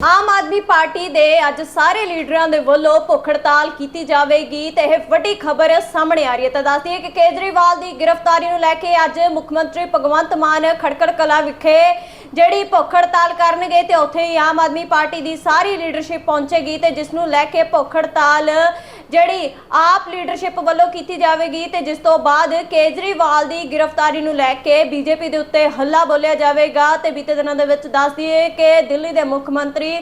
Aam Aadmi party ਦੇ ਅੱਜ ਸਾਰੇ ਲੀਡਰਾਂ ਦੇ ਵੱਲੋਂ ਭੁੱਖ ਹੜਤਾਲ ਕੀਤੀ ਜਾਵੇਗੀ ਤੇ ਇਹ ਵੱਡੀ ਖਬਰ ਸਾਹਮਣੇ ਆ ਰਹੀ ਹੈ। ਤਾਂ ਦੱਸਦੀ ਹੈ ਕਿ ਕੇਜਰੀਵਾਲ ਦੀ ਗ੍ਰਿਫਤਾਰੀ ਨੂੰ ਲੈ ਕੇ ਅੱਜ ਮੁੱਖ ਮੰਤਰੀ ਭਗਵੰਤ ਮਾਨ ਖੜਕੜ ਕਲਾ ਵਿਖੇ ਜਿਹੜੀ ਭੁੱਖ ਹੜਤਾਲ ਕਰਨਗੇ ਤੇ ਉੱਥੇ ਹੀ ਆਮ ਆਦਮੀ ਪਾਰਟੀ ਦੀ ਸਾਰੀ ਲੀਡਰਸ਼ਿਪ ਪਹੁੰਚੇਗੀ ਤੇ ਜਿਸ ਨੂੰ ਲੈ ਕੇ ਭੁੱਖ ਹੜਤਾਲ ਜਿਹੜੀ ਆਪ ਲੀਡਰਸ਼ਿਪ ਵੱਲੋਂ ਕੀਤੀ ਜਾਵੇਗੀ ਤੇ ਜਿਸ ਤੋਂ ਬਾਅਦ ਕੇਜਰੀਵਾਲ ਦੀ ਗ੍ਰਿਫਤਾਰੀ ਨੂੰ ਲੈ ਕੇ ਬੀਜੇਪੀ ਦੇ ਉੱਤੇ ਹੱਲਾ ਬੋਲਿਆ ਜਾਵੇਗਾ ਤੇ ਬੀਤੇ ਦਿਨਾਂ ਦੇ ਵਿੱਚ ਦੱਸ ਦਈਏ ਕਿ ਦਿੱਲੀ ਦੇ ਮੁੱਖ ਮੰਤਰੀ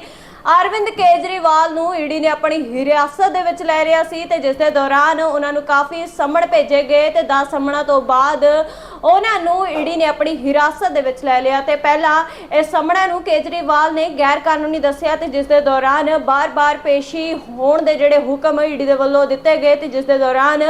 ਅਰਵਿੰਦ ਕੇਜਰੀਵਾਲ ਨੂੰ ਈਡੀ ਨੇ ਆਪਣੀ ਹਿਰਾਸਤ ਦੇ ਵਿੱਚ ਲੈ ਲਿਆ ਸੀ ਤੇ ਜਿਸ ਦੇ ਦੌਰਾਨ ਉਹਨਾਂ ਨੂੰ ਕਾਫੀ ਸਮਣ ਭੇਜੇ ਗਏ ਤੇ 10 ਸੰਮਣਾਂ ਤੋਂ ਬਾਅਦ ਉਹਨਾਂ ਨੂੰ ਈਡੀ ਨੇ ਆਪਣੀ ਹਿਰਾਸਤ ਦੇ ਵਿੱਚ ਲੈ ਲਿਆ ਤੇ ਪਹਿਲਾਂ ਇਸ ਸੰਮਣਾਂ ਨੂੰ ਕੇਜਰੀਵਾਲ ਨੇ ਗੈਰ ਕਾਨੂੰਨੀ ਦੱਸਿਆ ਤੇ ਜਿਸ ਦੇ ਦੌਰਾਨ ਬਾਰ-ਬਾਰ ਪੇਸ਼ੀ ਹੋਣ ਦੇ ਜਿਹੜੇ ਹੁਕਮ ਈਡੀ ਦੇ ਵੱਲੋਂ ਦਿੱਤੇ ਗਏ ਤੇ ਜਿਸ ਦੇ ਦੌਰਾਨ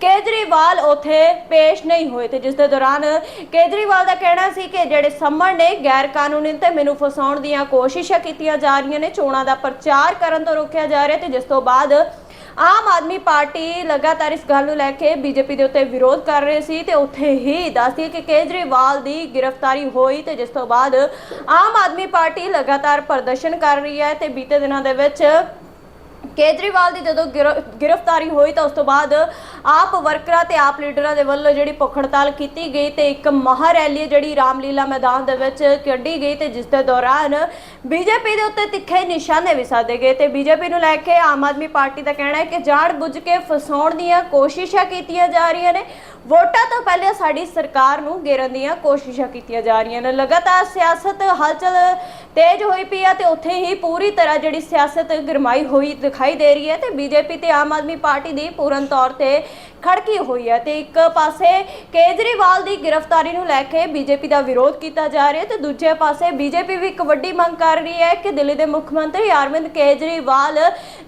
ਕੇਜਰੀਵਾਲ ਉਥੇ ਪੇਸ਼ ਨਹੀਂ ਹੋਏ ਤੇ ਜਿਸ ਦੇ ਦੌਰਾਨ ਕੇਜਰੀਵਾਲ ਦਾ ਕਹਿਣਾ ਸੀ ਕਿ ਜਿਹੜੇ ਸੰਮਣ ਨੇ ਗੈਰ ਕਾਨੂੰਨੀ ਤੇ ਮੈਨੂੰ ਫਸਾਉਣ ਦੀਆਂ ਕੋਸ਼ਿਸ਼ਾਂ ਕੀਤੀਆਂ ਜਾ ਰਹੀਆਂ ਨੇ, ਚੋਣਾਂ ਦਾ ਪ੍ਰਚਾਰ ਕਰਨ ਤੋਂ ਰੋਕਿਆ ਜਾ ਰਿਹਾ ਤੇ ਜਿਸ ਤੋਂ ਬਾਅਦ ਆਮ ਆਦਮੀ ਪਾਰਟੀ ਲਗਾਤਾਰ ਇਸ ਗੱਲ ਨੂੰ ਲੈ ਕੇ ਬੀਜੇਪੀ ਦੇ ਉੱਤੇ ਵਿਰੋਧ ਕਰ ਰਹੀ ਸੀ ਤੇ ਉੱਥੇ ਹੀ ਦੱਸਦੀ ਕਿ ਕੇਜਰੀਵਾਲ ਦੀ ਗ੍ਰਿਫਤਾਰੀ ਹੋਈ ਤੇ ਜਿਸ ਤੋਂ ਬਾਅਦ ਆਮ ਆਦਮੀ ਪਾਰਟੀ ਲਗਾਤਾਰ ਪ੍ਰਦਰਸ਼ਨ ਕਰ ਰਹੀ ਹੈ ਤੇ ਬੀਤੇ ਦਿਨਾਂ ਦੇ ਵਿੱਚ ਕੇਜਰੀਵਾਲ ਦੀ ਜਦੋਂ ਗਿਰ- ਗ੍ਰਿਫਤਾਰੀ ਹੋਈ ਤਾਂ ਉਸ ਤੋਂ ਬਾਅਦ ਆਪ ਵਰਕਰਾਂ ਤੇ ਆਪ ਲੀਡਰਾਂ ਦੇ ਵੱਲੋਂ ਜਿਹੜੀ ਭੁੱਖ ਹੜਤਾਲ ਕੀਤੀ ਗਈ ਤੇ ਇੱਕ ਮਹਾ ਰੈਲੀ ਜਿਹੜੀ ਰਾਮਲੀਲਾ ਮੈਦਾਨ ਦੇ ਵਿੱਚ ਕੱਢੀ ਗਈ ਤੇ ਜਿਸ ਦੇ ਦੌਰਾਨ ਬੀਜੇਪੀ ਦੇ ਉੱਤੇ ਤਿੱਖੇ ਨਿਸ਼ਾਨੇ ਵੀ ਸਾਧੇ ਗਏ ਤੇ ਬੀਜੇਪੀ ਨੂੰ ਲੈ ਕੇ ਆਮ ਆਦਮੀ ਪਾਰਟੀ ਦਾ ਕਹਿਣਾ ਹੈ ਕਿ ਜਾਣ ਬੁੱਝ ਕੇ ਫਸਾਉਣ ਦੀਆਂ ਕੋਸ਼ਿਸ਼ਾਂ ਕੀਤੀਆਂ ਜਾ ਰਹੀਆਂ ਨੇ। ਵੋਟਾਂ ਤੋਂ ਪਹਿਲੇ ਸਾਡੀ ਸਰਕਾਰ ਨੂੰ ਗੇਰਨ ਦੀਆਂ ਕੋਸ਼ਿਸ਼ਾਂ ਕੀਤੀਆਂ ਜਾ ਰਹੀਆਂ ਨੇ। ਲਗਾਤਾਰ ਸਿਆਸਤ ਹਲਚਲ ਤੇਜ਼ ਹੋਈ ਪਈ ਹੈ ਤੇ ਉੱਥੇ ਹੀ ਪੂਰੀ ਤਰ੍ਹਾਂ ਜਿਹੜੀ ਸਿਆਸਤ ਗਰਮਾਈ ਹੋਈ ਦਿਖਾਈ ਦੇ ਰਹੀ ਹੈ ਤੇ ਬੀਜੇਪੀ ਤੇ ਆਮ ਆਦਮੀ ਪਾਰਟੀ ਦੀ ਪੂਰਨ ਤੌਰ ਤੇ ਖੜਕੀ ਹੋਈ ਹੈ। ਤੇ ਇੱਕ ਪਾਸੇ ਕੇਜਰੀਵਾਲ ਦੀ ਗ੍ਰਿਫਤਾਰੀ ਨੂੰ ਲੈ ਕੇ ਬੀਜੇਪੀ ਦਾ ਵਿਰੋਧ ਕੀਤਾ ਜਾ ਰਿਹਾ ਹੈ ਤੇ ਦੂਜੇ ਪਾਸੇ ਬੀਜੇਪੀ ਵੀ ਇੱਕ ਵੱਡੀ ਮੰਗ ਕਰ ਰਹੀ ਹੈ ਕਿ ਦਿੱਲੀ ਦੇ ਮੁੱਖ ਮੰਤਰੀ ਅਰਵਿੰਦ ਕੇਜਰੀਵਾਲ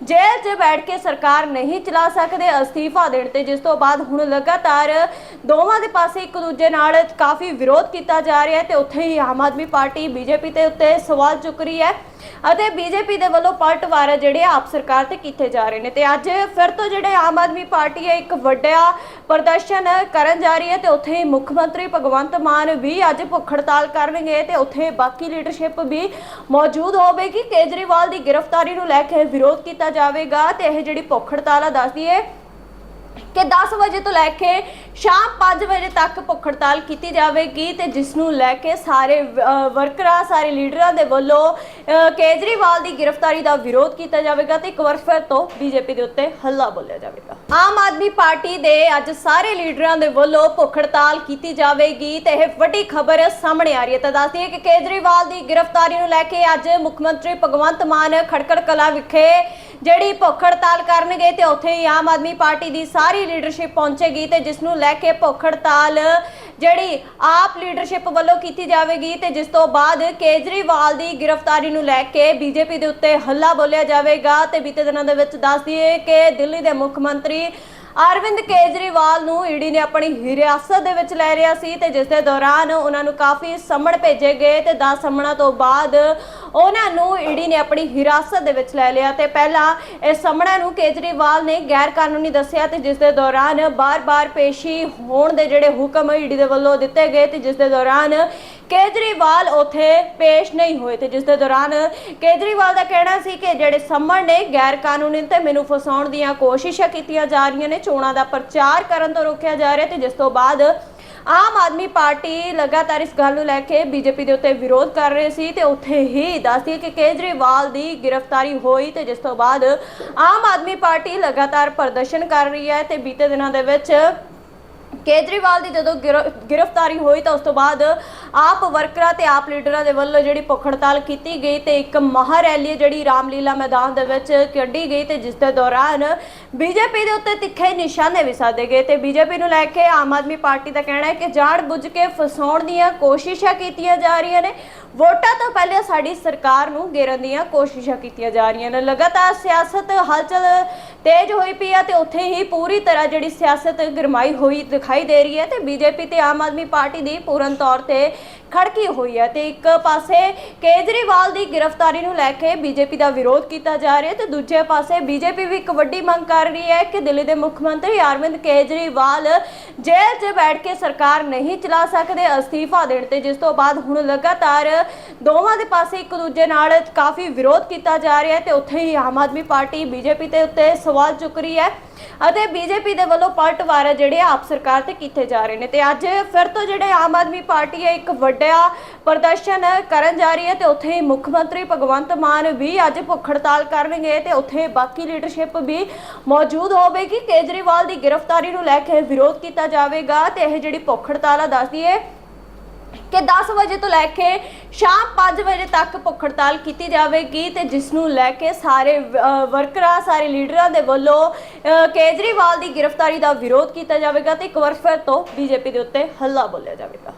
ਜੇਲ੍ਹ 'ਚ ਬੈਠ ਕੇ ਸਰਕਾਰ ਨਹੀਂ ਚਲਾ ਸਕਦੇ, ਅਸਤੀਫਾ ਦੇਣ ਤੇ ਜਿਸ ਤੋਂ ਬਾਅਦ ਹੁਣ ਲਗਾਤਾਰ ਦੋਵਾਂ ਦੇ ਪਾਸੇ ਇੱਕ ਦੂਜੇ ਨਾਲ ਕਾਫੀ ਵਿਰੋਧ ਕੀਤਾ ਜਾ ਰਿਹਾ ਹੈ ਤੇ ਉੱਥੇ ਹੀ ਆਮ ਆਦਮੀ ਪਾਰਟੀ ਬੀਜੇਪੀ ਤੇ ਉੱਤੇ ਸਵਾਲ ਚੁੱਕ ਰਹੀ ਹੈ ਅਤੇ ਬੀਜੇਪੀ ਦੇ ਵੱਲੋਂ ਪਲਟਵਾਰ ਜਿਹੜੇ ਆਪ ਸਰਕਾਰ ਤੇ ਕੀਤੇ ਜਾ ਰਹੇ ਨੇ ਤੇ ਅੱਜ ਫਿਰ ਤੋਂ ਜਿਹੜੇ ਆਮ ਆਦਮੀ ਪਾਰਟੀ ਹੈ ਇੱਕ ਵੱਡਾ ਪ੍ਰਦਰਸ਼ਨ ਕਰਨ ਜਾ ਰਹੀ ਹੈ ਤੇ ਉੱਥੇ ਹੀ ਮੁੱਖ ਮੰਤਰੀ ਭਗਵੰਤ ਮਾਨ ਵੀ ਅੱਜ ਭੁੱਖ ਹੜਤਾਲ ਕਰਨਗੇ ਤੇ ਉੱਥੇ ਬਾਕੀ ਲੀਡਰਸ਼ਿਪ ਵੀ ਮੌਜੂਦ ਹੋਵੇਗੀ। ਕੇਜਰੀਵਾਲ ਦੀ ਗ੍ਰਿਫਤਾਰੀ ਨੂੰ ਲੈ ਕੇ ਵਿਰੋਧ ਕੀਤਾ ਜਾਵੇਗਾ ਤੇ ਇਹ ਜਿਹੜੀ ਭੁੱਖ ਹੜਤਾਲ ਆ ਦੱਸਦੀ ਹੈ ਕਿ 10 ਵਜੇ ਤੋਂ ਲੈ ਕੇ ਸ਼ਾਮ 5 ਵਜੇ ਤੱਕ ਭੁੱਖ ਹੜਤਾਲ ਕੀਤੀ ਜਾਵੇਗੀ ਤੇ ਜਿਸ ਨੂੰ ਲੈ ਕੇ ਸਾਰੇ ਵਰਕਰਾਂ, ਸਾਰੇ ਲੀਡਰਾਂ ਦੇ ਵੱਲੋਂ ਕੇਜਰੀਵਾਲ ਦੀ ਗ੍ਰਿਫਤਾਰੀ ਦਾ ਵਿਰੋਧ ਕੀਤਾ ਜਾਵੇਗਾ ਤੇ ਇੱਕ ਵਾਰ ਫਿਰ ਤੋਂ ਬੀਜੇਪੀ ਦੇ ਉੱਤੇ ਹੱਲਾ ਬੋਲਿਆ ਜਾਵੇਗਾ। ਆਮ ਆਦਮੀ ਪਾਰਟੀ ਦੇ ਅੱਜ ਸਾਰੇ ਲੀਡਰਾਂ ਦੇ ਵੱਲੋਂ ਭੁੱਖ ਹੜਤਾਲ ਕੀਤੀ ਜਾਵੇਗੀ ਤੇ ਇਹ ਵੱਡੀ ਖਬਰ ਸਾਹਮਣੇ ਆ ਰਹੀ ਹੈ। ਤਾਂ ਦੱਸਦੀ ਹੈ ਕਿ ਕੇਜਰੀਵਾਲ ਦੀ ਗ੍ਰਿਫਤਾਰੀ ਨੂੰ ਲੈ ਕੇ ਅੱਜ ਮੁੱਖ ਮੰਤਰੀ ਭਗਵੰਤ ਮਾਨ ਖੜਕੜ ਕਲਾ ਵਿਖੇ ਜਿਹੜੀ ਭੁੱਖ ਹੜਤਾਲ ਕਰਨਗੇ ਤੇ ਉੱਥੇ ਹੀ ਆਮ ਆਦਮੀ ਪਾਰਟੀ ਦੀ ਸਾਰੀ ਲੀਡਰਸ਼ਿਪ ਪਹੁੰਚੇਗੀ ਤੇ ਜਿਸ ਨੂੰ ਲੈ ਕੇ ਭੁੱਖ ਹੜਤਾਲ ਜਿਹੜੀ ਆਪ ਲੀਡਰਸ਼ਿਪ ਵੱਲੋਂ ਕੀਤੀ ਜਾਵੇਗੀ ਤੇ ਜਿਸ ਤੋਂ ਬਾਅਦ ਕੇਜਰੀਵਾਲ ਦੀ ਗ੍ਰਿਫਤਾਰੀ ਨੂੰ ਲੈ ਕੇ ਬੀਜੇਪੀ ਦੇ ਉੱਤੇ ਹੱਲਾ ਬੋਲਿਆ ਜਾਵੇਗਾ ਤੇ ਬੀਤੇ ਦਿਨਾਂ ਦੇ ਵਿੱਚ ਦੱਸ ਦਈਏ ਕਿ ਦਿੱਲੀ ਦੇ ਮੁੱਖ ਮੰਤਰੀ ਅਰਵਿੰਦ ਕੇਜਰੀਵਾਲ ਨੂੰ ਈਡੀ ਨੇ ਆਪਣੀ ਹਿਰਾਸਤ ਦੇ ਵਿੱਚ ਲੈ ਰਿਹਾ ਸੀ ਤੇ ਜਿਸ ਦੇ ਦੌਰਾਨ ਉਹਨਾਂ ਨੂੰ ਕਾਫੀ ਸਮਣ ਭੇਜੇ ਗਏ ਤੇ 10 ਸੰਮਣਾਂ ਤੋਂ ਬਾਅਦ ਉਹਨਾਂ ਨੂੰ ਈਡੀ ਨੇ ਆਪਣੀ ਹਿਰਾਸਤ ਦੇ ਵਿੱਚ ਲੈ ਲਿਆ ਤੇ ਪਹਿਲਾਂ ਇਹ ਸਮਣਾ ਨੂੰ ਕੇਜਰੀਵਾਲ ਨੇ ਗੈਰ ਕਾਨੂੰਨੀ ਦੱਸਿਆ ਤੇ ਜਿਸ ਦੇ ਦੌਰਾਨ ਬਾਰ-ਬਾਰ ਪੇਸ਼ੀ ਹੋਣ ਦੇ ਜਿਹੜੇ ਹੁਕਮ ਈਡੀ ਦੇ ਵੱਲੋਂ ਦਿੱਤੇ ਗਏ ਤੇ ਜਿਸ ਦੇ ਦੌਰਾਨ ਕੇਜਰੀਵਾਲ ਉਥੇ ਪੇਸ਼ ਨਹੀਂ ਹੋਏ ਤੇ ਜਿਸ ਦੇ ਦੌਰਾਨ ਕੇਜਰੀਵਾਲ ਦਾ ਕਹਿਣਾ ਸੀ ਕਿ ਜਿਹੜੇ ਸੰਮਣ ਨੇ ਗੈਰ ਕਾਨੂੰਨੀ ਤੇ ਮੈਨੂੰ ਫਸਾਉਣ ਦੀਆਂ ਕੋਸ਼ਿਸ਼ਾਂ ਕੀਤੀਆਂ ਜਾ ਰਹੀਆਂ ਨੇ, ਚੋਣਾਂ ਦਾ ਪ੍ਰਚਾਰ ਕਰਨ ਤੋਂ ਰੋਕਿਆ ਜਾ ਰਿਹਾ ਤੇ ਜਿਸ ਤੋਂ ਬਾਅਦ ਆਮ ਆਦਮੀ ਪਾਰਟੀ ਲਗਾਤਾਰ ਇਸ ਗੱਲ ਨੂੰ ਲੈ ਕੇ ਬੀਜੇਪੀ ਦੇ ਉੱਤੇ ਵਿਰੋਧ ਕਰ ਰਹੀ ਸੀ ਤੇ ਉੱਥੇ ਹੀ ਦੱਸਦੀ ਕਿ ਕੇਜਰੀਵਾਲ ਦੀ ਗ੍ਰਿਫਤਾਰੀ ਹੋਈ ਤੇ ਜਿਸ ਤੋਂ ਬਾਅਦ ਆਮ ਆਦਮੀ ਪਾਰਟੀ ਲਗਾਤਾਰ ਪ੍ਰਦਰਸ਼ਨ ਕਰ ਰਹੀ ਹੈ ਤੇ ਬੀਤੇ ਦਿਨਾਂ ਦੇ ਵਿੱਚ ਕੇਜਰੀਵਾਲ ਦੀ ਜਦੋਂ ਗਿਰ- ਗ੍ਰਿਫਤਾਰੀ ਹੋਈ ਤਾਂ ਉਸ ਤੋਂ ਬਾਅਦ ਆਪ ਵਰਕਰਾਂ ਤੇ ਆਪ ਲੀਡਰਾਂ ਦੇ ਵੱਲੋਂ ਜਿਹੜੀ ਭੁੱਖ ਹੜਤਾਲ ਕੀਤੀ ਗਈ ਤੇ ਇੱਕ ਮਹਾ ਰੈਲੀ ਜਿਹੜੀ ਰਾਮਲੀਲਾ ਮੈਦਾਨ ਦੇ ਵਿੱਚ ਕੱਢੀ ਗਈ ਤੇ ਜਿਸ ਦੇ ਦੌਰਾਨ ਬੀਜੇਪੀ ਦੇ ਉੱਤੇ ਤਿੱਖੇ ਨਿਸ਼ਾਨੇ ਵੀ ਸਾਧੇ ਗਏ ਤੇ ਬੀਜੇਪੀ ਨੂੰ ਲੈ ਕੇ ਆਮ ਆਦਮੀ ਪਾਰਟੀ ਦਾ ਕਹਿਣਾ ਹੈ ਕਿ ਜਾਣ ਬੁੱਝ ਕੇ ਫਸਾਉਣ ਦੀਆਂ ਕੋਸ਼ਿਸ਼ਾਂ ਕੀਤੀਆਂ ਜਾ ਰਹੀਆਂ ਨੇ। ਵੋਟਾਂ ਤੋਂ ਪਹਿਲੇ ਸਾਡੀ ਸਰਕਾਰ ਨੂੰ ਗੇਰਨ ਦੀਆਂ ਕੋਸ਼ਿਸ਼ਾਂ ਕੀਤੀਆਂ ਜਾ ਰਹੀਆਂ ਨੇ। ਲਗਾਤਾਰ ਸਿਆਸਤ ਹਲਚਲ ਤੇਜ਼ ਹੋਈ ਪਈ ਆ ਤੇ ਉੱਥੇ ਹੀ ਪੂਰੀ ਤਰ੍ਹਾਂ ਜਿਹੜੀ ਸਿਆਸਤ ਗਰਮਾਈ ਹੋਈ ਦਿਖਾਈ ਦੇ ਰਹੀ ਹੈ ਤੇ ਬੀਜੇਪੀ ਤੇ ਆਮ ਆਦਮੀ ਪਾਰਟੀ ਦੀ ਪੂਰਨ ਤੌਰ ਤੇ ਖੜਕੀ ਹੋਈ ਹੈ ਤੇ ਇੱਕ ਪਾਸੇ ਕੇਜਰੀਵਾਲ ਦੀ ਗ੍ਰਿਫਤਾਰੀ ਨੂੰ ਲੈ ਕੇ ਬੀਜੇਪੀ ਦਾ ਵਿਰੋਧ ਕੀਤਾ ਜਾ ਰਿਹਾ ਤੇ ਦੂਜੇ ਪਾਸੇ ਬੀਜੇਪੀ ਵੀ ਇੱਕ ਵੱਡੀ ਮੰਗ ਕਰ ਰਹੀ ਹੈ ਕਿ ਦਿੱਲੀ ਦੇ ਮੁੱਖ ਮੰਤਰੀ ਅਰਵਿੰਦ ਕੇਜਰੀਵਾਲ ਜੇਲ੍ਹ 'ਚ ਬੈਠ ਕੇ ਸਰਕਾਰ ਨਹੀਂ ਚਲਾ ਸਕਦੇ, ਅਸਤੀਫਾ ਦੇਣ ਤੇ ਜਿਸ ਤੋਂ ਬਾਅਦ ਹੁਣ ਲਗਾਤਾਰ ਦੋਵਾਂ ਦੇ ਪਾਸੇ ਇੱਕ ਦੂਜੇ ਨਾਲ ਕਾਫੀ ਵਿਰੋਧ ਕੀਤਾ ਜਾ ਰਿਹਾ ਹੈ ਤੇ ਉੱਥੇ ਹੀ ਆਮ ਆਦਮੀ ਪਾਰਟੀ ਬੀਜੇਪੀ ਦੇ ਉੱਤੇ ਸਵਾਲ ਚੁੱਕ ਰਹੀ ਹੈ। ਅਤੇ ਬੀਜੇਪੀ ਦੇ ਵੱਲੋਂ ਪਲਟਵਾਰ ਜਿਹੜੇ ਆਪ ਸਰਕਾਰ ਤੇ ਕੀਤੇ ਜਾ ਰਹੇ ਨੇ ਤੇ ਅੱਜ ਫਿਰ ਤੋਂ ਜਿਹੜੇ ਆਮ ਆਦਮੀ ਪਾਰਟੀ ਹੈ, ਇੱਕ ਵੱਡਾ ਪ੍ਰਦਰਸ਼ਨ ਕਰਨ ਜਾ ਰਹੀ ਹੈ ਤੇ ਉੱਥੇ ਮੁੱਖ ਮੰਤਰੀ ਭਗਵੰਤ ਮਾਨ ਵੀ ਅੱਜ ਭੁੱਖ ਹੜਤਾਲ ਕਰਨਗੇ ਤੇ ਉੱਥੇ ਬਾਕੀ ਲੀਡਰਸ਼ਿਪ ਵੀ ਮੌਜੂਦ ਹੋਵੇਗੀ। ਕੇਜਰੀਵਾਲ ਦੀ ਗ੍ਰਿਫਤਾਰੀ ਨੂੰ ਲੈ ਕੇ ਵਿਰੋਧ ਕੀਤਾ ਜਾਵੇਗਾ ਤੇ ਇਹ ਜਿਹੜੀ ਭੁੱਖ ਹੜਤਾਲ ਆ, ਦੱਸਦੀ ਹੈ ਕਿ 10 ਵਜੇ ਤੋਂ ਲੈ ਕੇ ਸ਼ਾਮ 5 ਵਜੇ ਤੱਕ ਭੁੱਖ ਹੜਤਾਲ ਕੀਤੀ ਜਾਵੇਗੀ ਤੇ ਜਿਸ ਨੂੰ ਲੈ ਕੇ ਸਾਰੇ ਵਰਕਰਾਂ, ਸਾਰੇ ਲੀਡਰਾਂ ਦੇ ਵੱਲੋਂ ਕੇਜਰੀਵਾਲ ਦੀ ਗ੍ਰਿਫਤਾਰੀ ਦਾ ਵਿਰੋਧ ਕੀਤਾ ਜਾਵੇਗਾ ਤੇ ਇੱਕ ਵਾਰ ਫਿਰ ਤੋਂ ਬੀਜੇਪੀ ਦੇ ਉੱਤੇ ਹੱਲਾ ਬੋਲਿਆ ਜਾਵੇਗਾ।